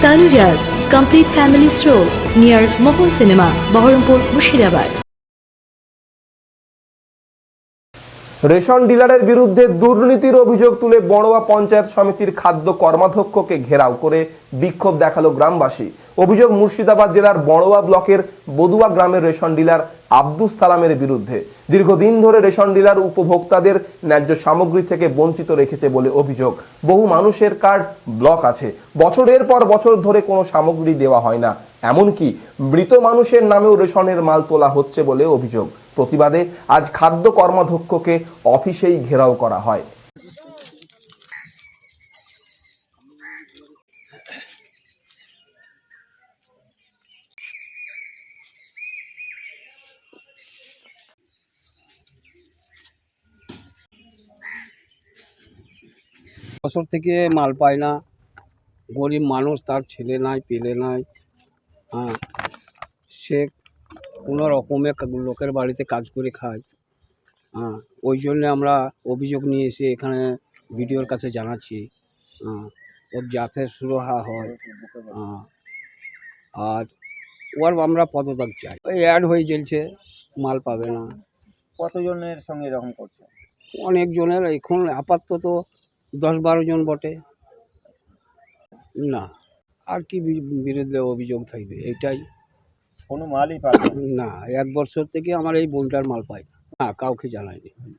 Tanujas Complete Family Stroll near Mohan Cinema, Baharampur Mushirabad. Ration ডিলারের বিরুদ্ধে দুর্নীতির অভিযোগ তুলে বড়োয়া পঞ্চায়েত সমিতির খাদ্য কর্মাধ্যক্ষকে ঘেরাও করে বিক্ষোভ দেখাল গ্রামবাসী অভিযোগ মুর্শিদাবাদ জেলার বড়োয়া ব্লকের বদুয়া গ্রামের রেশন ডিলার আব্দুস সালামের বিরুদ্ধে। দীর্ঘদিন ধরে রেশন ডিলার উপভোক্তাদের ন্যায্য সামগ্রী থেকে বঞ্চিত রেখেছে বলে অভিযোগ। বহু মানুষের কার্ড ব্লক আছে। বছরের পর বছর ধরে কোনো সামগ্রী দেওয়া হয় না। এমনকি মৃত মানুষের নামেও রেশনের মাল তোলা হচ্ছে বলে অভিযোগ। প্রতিবাদে আজ খাদ্য কর্মাধ্যক্ষকে অফিসেই ঘেরাও করা হয়। বছর থেকে মাল পায় না। গরিব মানুষ তার ছেলে নাই পেলে নাই। হ্যাঁ সে কোনো রকমে লোকের বাড়িতে কাজ করে খায়। হ্যাঁ ওই জন্যে আমরা অভিযোগ নিয়ে এসে এখানে বিডিওর কাছে জানাচ্ছি। হ্যাঁ ওর যাতে সুরাহা হয়। হ্যাঁ আর ওর আমরা পদত্যাগ চাই। ওই অ্যাড হয়ে চলছে মাল পাবে না। কতজনের সঙ্গে এরকম করছে? অনেকজনের এখন আপাতত দশ বারো জন বটে। না আর কি বি- বিরুদ্ধে অভিযোগ থাকবে এটাই। কোনো মালই পাবে না। না এক বছর থেকে আমার এই বোনটার মাল পাই না। না কাউকে জানাইনি।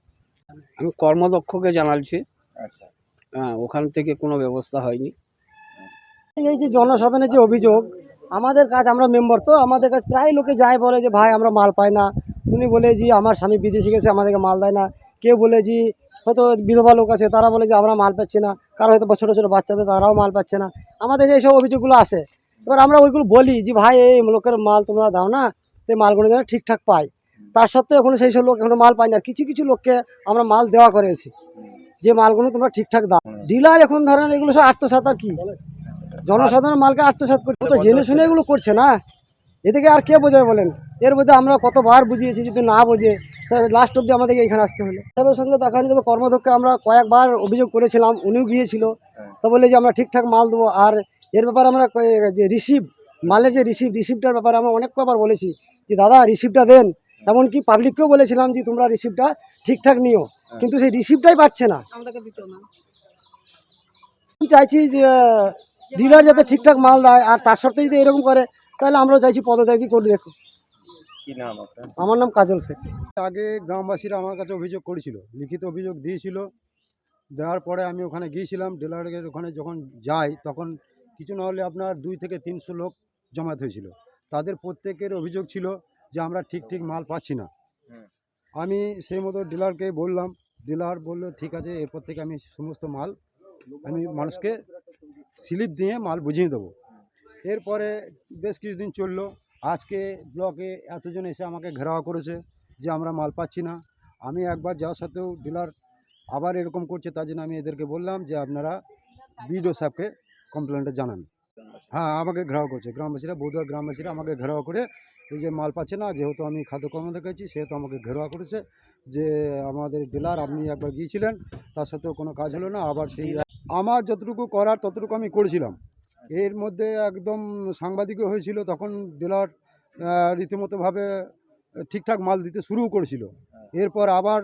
আমি কর্মদক্ষকে জানালছি আচ্ছা। হ্যাঁ ওখান থেকে কোনো ব্যবস্থা হয়নি। এই যে জনসাধারণের যে অভিযোগ আমাদের কাছে আমরা মেম্বার তো আমাদের কাছে প্রায় লোকে যায় বলে যে ভাই আমরা মাল পাই না। উনি বলে যে আমার স্বামী বিদেশে গেছে আমাদেরকে মাল দেয় না। কেউ বলে যে হয়তো বিধবা লোক আছে, তারা বলে যে আমরা মাল পাচ্ছি না। কারও হয়তো ছোটো ছোটো বাচ্চাদের তারাও মাল পাচ্ছে না। আমাদের যে এইসব অভিযোগগুলো আসে এবার আমরা ওইগুলো বলি যে, ভাই, এই লোকের মাল তোমরা দাও না সেই মালগুলো যেন ঠিকঠাক পাই তার সত্ত্বেও এখনও সেই সব লোক এখনও মাল পায় না। কিছু কিছু লোককে আমরা মাল দেওয়া করেছি, যে মালগুলো তোমরা ঠিকঠাক দাও। ডিলার এখন ধরেন এগুলো সব আত্মসাত আর কি? জনসাধারণ মালকে আত্মসাৎ করছে তো জেনে শুনে এগুলো করছে না। এদিকে আর কে বোঝাবে বলেন? এর মধ্যে আমরা কতবার বুঝিয়েছি যদি না বোঝে লাস্ট অব্দি আমাদেরকে এখানে আসতে হলো। সাহেবের সঙ্গে দেখা হয়নি তবে কর্মদক্ষে আমরা কয়েকবার অভিযোগ করেছিলাম উনিও গিয়েছিল। তো বলে যে আমরা ঠিকঠাক মাল দেবো। আর এর ব্যাপারে আমরা যে রিসিভ মালের যে রিসিভ রিসিভটার ব্যাপারে আমরা অনেক কবার বলেছি যে দাদা রিসিভটা দেন। এমনকি পাবলিককেও বলেছিলাম যে তোমরা রিসিভটা ঠিকঠাক নিও। কিন্তু সেই রিসিভটাই পাচ্ছে না। আমি চাইছি যে ডিলার যাতে ঠিকঠাক মাল দেয় আর তার সাথে যদি এরকম করে তাহলে আমরাও চাইছি পদত্যাগই করে দেখো। কি নাম আপনার? আমার নাম কাজল শেখ। আগে গ্রামবাসীরা আমার কাছে অভিযোগ করেছিল লিখিত অভিযোগ দিয়েছিল। দেওয়ার পরে আমি ওখানে গিয়েছিলাম ডিলারের ওখানে যখন যাই তখন কিছু না হলে আপনার দুই থেকে তিনশো লোক জমায়েত হয়েছিল। তাদের প্রত্যেকের অভিযোগ ছিল যে আমরা ঠিক ঠিক মাল পাচ্ছি না। আমি সেই মতো ডিলারকে বললাম ডিলার বলল ঠিক আছে এরপর থেকে আমি সমস্ত মাল আমি মানুষকে স্লিপ দিয়ে মাল বুঝিয়ে দেবো। এরপরে বেশ কিছুদিন চলল আজকে ব্লকে এতজন এসে আমাকে ঘেরাও করেছে যে আমরা মাল পাচ্ছি না। আমি একবার যাওয়ার সাথেও ডিলার আবার এরকম করছে, তার জন্য আমি এদেরকে বললাম যে আপনারা বিডিও সাহেবকে কমপ্লেনটা জানান। হ্যাঁ আমাকে ঘেরাও করছে। গ্রামবাসীরা, বৌদ্ধ গ্রামবাসীরা আমাকে ঘেরাও করে, এই যে মাল পাচ্ছে না, যেহেতু আমি খাদ্য কর্ম দেখেছি সেহেতু আমাকে ঘেরাও করেছে যে আমাদের ডিলার, আপনি একবার গিয়েছিলেন, তার সাথেও কোনো কাজ হলো না, আবার সেই আমার যতটুকু করার ততটুকু আমি করেছিলাম। এর মধ্যে একদম সাংবাদিকও হয়েছিল তখন ডিলার রীতিমতোভাবে ঠিকঠাক মাল দিতে শুরু করেছিল। এরপর আবার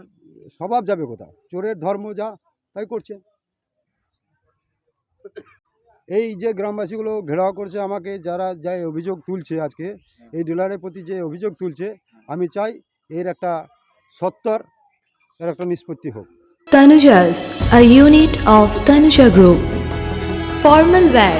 স্বভাব যাবে কোথাও চোরের ধর্ম যা তাই করছে। এই যে গ্রামবাসীগুলো ঘেরাও করছে আমাকে যারা যা অভিযোগ তুলছে আজকে এই ডিলারের প্রতি যে অভিযোগ তুলছে আমি চাই এর একটা সত্তর এর একটা নিষ্পত্তি হোক। Tanujas, a unit of Tanuja Group. Formal wear,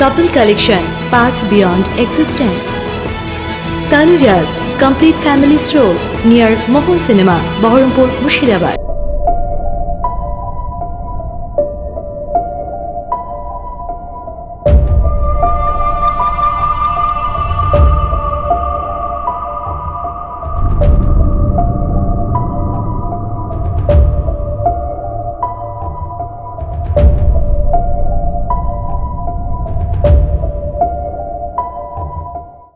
Couple collection, path beyond existence. Tanujas Complete Family Stroll near Mohan Cinema, Baharampur, Mushirabad.